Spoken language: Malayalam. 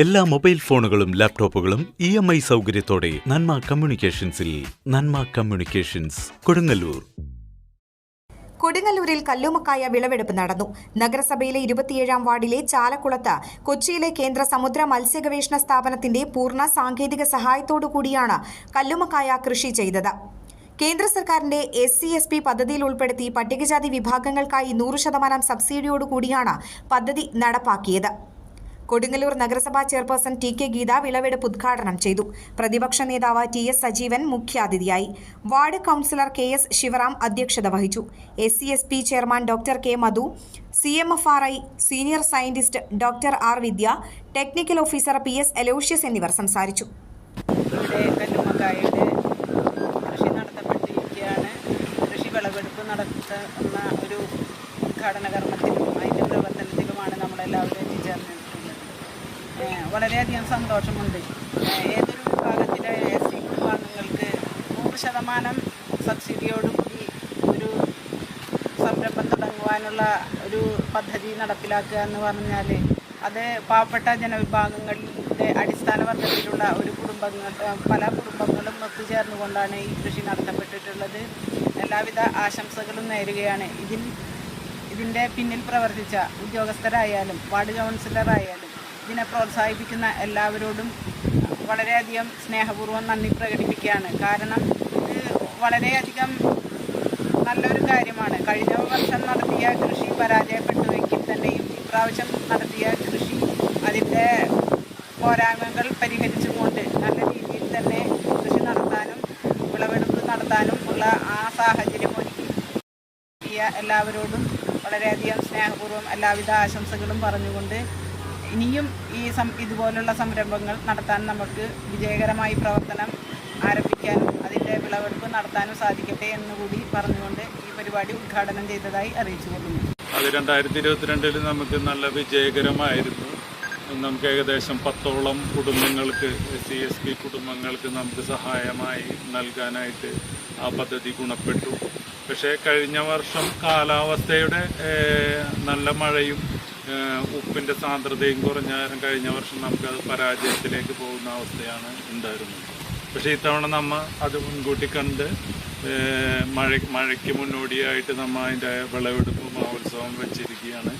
എല്ലാ മൊബൈൽ ഫോണുകളും ലാപ്ടോപ്പുകളും ഇ എം ഐ സൗകര്യത്തോടെ നന്മ കമ്മ്യൂണിക്കേഷൻസിൽ നന്മ കമ്മ്യൂണിക്കേഷൻസ് കൊടുങ്ങല്ലൂർ. കൊടുങ്ങല്ലൂരിൽ കല്ലുമക്കായ വിളവെടുപ്പ് നടന്നു. നഗരസഭയിലെ ഇരുപത്തിയേഴാം വാർഡിലെ ചാലക്കുളത്ത് കൊച്ചിയിലെ കേന്ദ്ര സമുദ്ര മത്സ്യഗവേഷണ സ്ഥാപനത്തിന്റെ പൂർണ സാങ്കേതിക സഹായത്തോടു കൂടിയാണ് കല്ലുമക്കായ കൃഷി ചെയ്തത്. കേന്ദ്ര സർക്കാരിന്റെ എസ് സി എസ് പി പദ്ധതിയിൽ ഉൾപ്പെടുത്തി പട്ടികജാതി വിഭാഗങ്ങൾക്കായി നൂറ് ശതമാനം സബ്സിഡിയോടുകൂടിയാണ് പദ്ധതി നടപ്പാക്കിയത്. കൊടുങ്ങല്ലൂർ നഗരസഭാ ചെയർപേഴ്സൺ ടി കെ ഗീത വിളവെടുപ്പ് ഉദ്ഘാടനം ചെയ്തു. പ്രതിപക്ഷ നേതാവ് ടി എസ് സജീവൻ മുഖ്യാതിഥിയായി. Ward councillor K S Sivaram അധ്യക്ഷത വഹിച്ചു. S C S P chairman doctor K Madhu C M F R I senior scientist doctor R Vidya technical officer P S Aloysius എന്നിവർ സംസാരിച്ചു. വിളവെടുപ്പ് നടത്തുന്ന ഒരു ഉദ്ഘാടന കർമ്മത്തിലും അതിന്റെ പ്രവർത്തനത്തിലുമാണ് നമ്മളെല്ലാവരും എത്തിച്ചേർന്നത്. വളരെയധികം സന്തോഷമുണ്ട്. ഏതൊരു വിഭാഗത്തിലെ എസ് സി കുടുംബാംഗങ്ങൾക്ക് നൂറ് ശതമാനം സബ്സിഡിയോടുകൂടി ഒരു സംരംഭം തുടങ്ങുവാനുള്ള ഒരു പദ്ധതി നടപ്പിലാക്കുക എന്ന് പറഞ്ഞാൽ അത് പാവപ്പെട്ട ജനവിഭാഗങ്ങളുടെ അടിസ്ഥാന വർഗത്തിലുള്ള ഒരു കുടുംബങ്ങൾ പല കുടുംബങ്ങളും ഒത്തുചേർന്നുകൊണ്ടാണ് ഈ കൃഷി നടത്തപ്പെട്ടിട്ടുള്ളത്. എല്ലാവിധ ആശംസകളും നേരുകയാണ്. ഇതിൽ ഇതിന്റെ പിന്നിൽ പ്രവർത്തിച്ച ഉദ്യോഗസ്ഥരായാലും വാർഡ് കൗൺസിലറായാലും ഇതിനെ പ്രോത്സാഹിപ്പിക്കുന്ന എല്ലാവരോടും വളരെയധികം സ്നേഹപൂർവം നന്ദി പ്രകടിപ്പിക്കുകയാണ്. കാരണം ഇത് വളരെയധികം നല്ലൊരു കാര്യമാണ്. കഴിഞ്ഞ വർഷം നടത്തിയ കൃഷി പരാജയപ്പെട്ടുവെങ്കിൽ തന്നെയും ഇപ്രാവശ്യം നടത്തിയ കൃഷി അതിന്റെ പോരായ്മകൾ പരിഹരിച്ചുകൊണ്ട് നല്ല രീതിയിൽ തന്നെ കൃഷി നടത്താനും വിളവെടുപ്പ് നടത്താനും ഉള്ള ആ സാഹചര്യം ഒരുക്കി. എല്ലാവരോടും വളരെയധികം സ്നേഹപൂർവം എല്ലാവിധ ആശംസകളും പറഞ്ഞുകൊണ്ട് ഇനിയും ഈ സം ഇതുപോലുള്ള സംരംഭങ്ങൾ നടത്താൻ നമുക്ക് വിജയകരമായി പ്രവർത്തനം ആരംഭിക്കാനും അതിന്റെ വിളവെടുപ്പ് നടത്താനും സാധിക്കട്ടെ എന്നുകൂടി പറഞ്ഞുകൊണ്ട് ഈ പരിപാടി ഉദ്ഘാടനം ചെയ്തതായി അറിയിച്ചു അത് രണ്ടായിരത്തി ഇരുപത്തിരണ്ടിൽ നമുക്ക് നല്ല വിജയകരമായിരുന്നു. നമുക്ക് ഏകദേശം പത്തോളം കുടുംബങ്ങൾക്ക് സി എസ് പി കുടുംബങ്ങൾക്ക് നമുക്ക് സഹായമായി നൽകാനായിട്ട് ആ പദ്ധതി ഗുണപ്പെട്ടു. പക്ഷേ കഴിഞ്ഞ വർഷം കാലാവസ്ഥയുടെ നല്ല മഴയും ഉപ്പിന്റെ സാന്ദ്രതയും കുറഞ്ഞ കഴിഞ്ഞ വർഷം നമുക്ക് അത് പരാജയത്തിലേക്ക് പോകുന്ന അവസ്ഥയാണ് ഉണ്ടായിരുന്നത്. പക്ഷേ ഇത്തവണ നമ്മൾ അത് മുൻകൂട്ടി കണ്ട് മഴ മഴയ്ക്ക് മുന്നോടിയായിട്ട് നമ്മ അതിന്റെ വിളവെടുപ്പ് മഹോത്സവം വെച്ചിരിക്കുകയാണ്.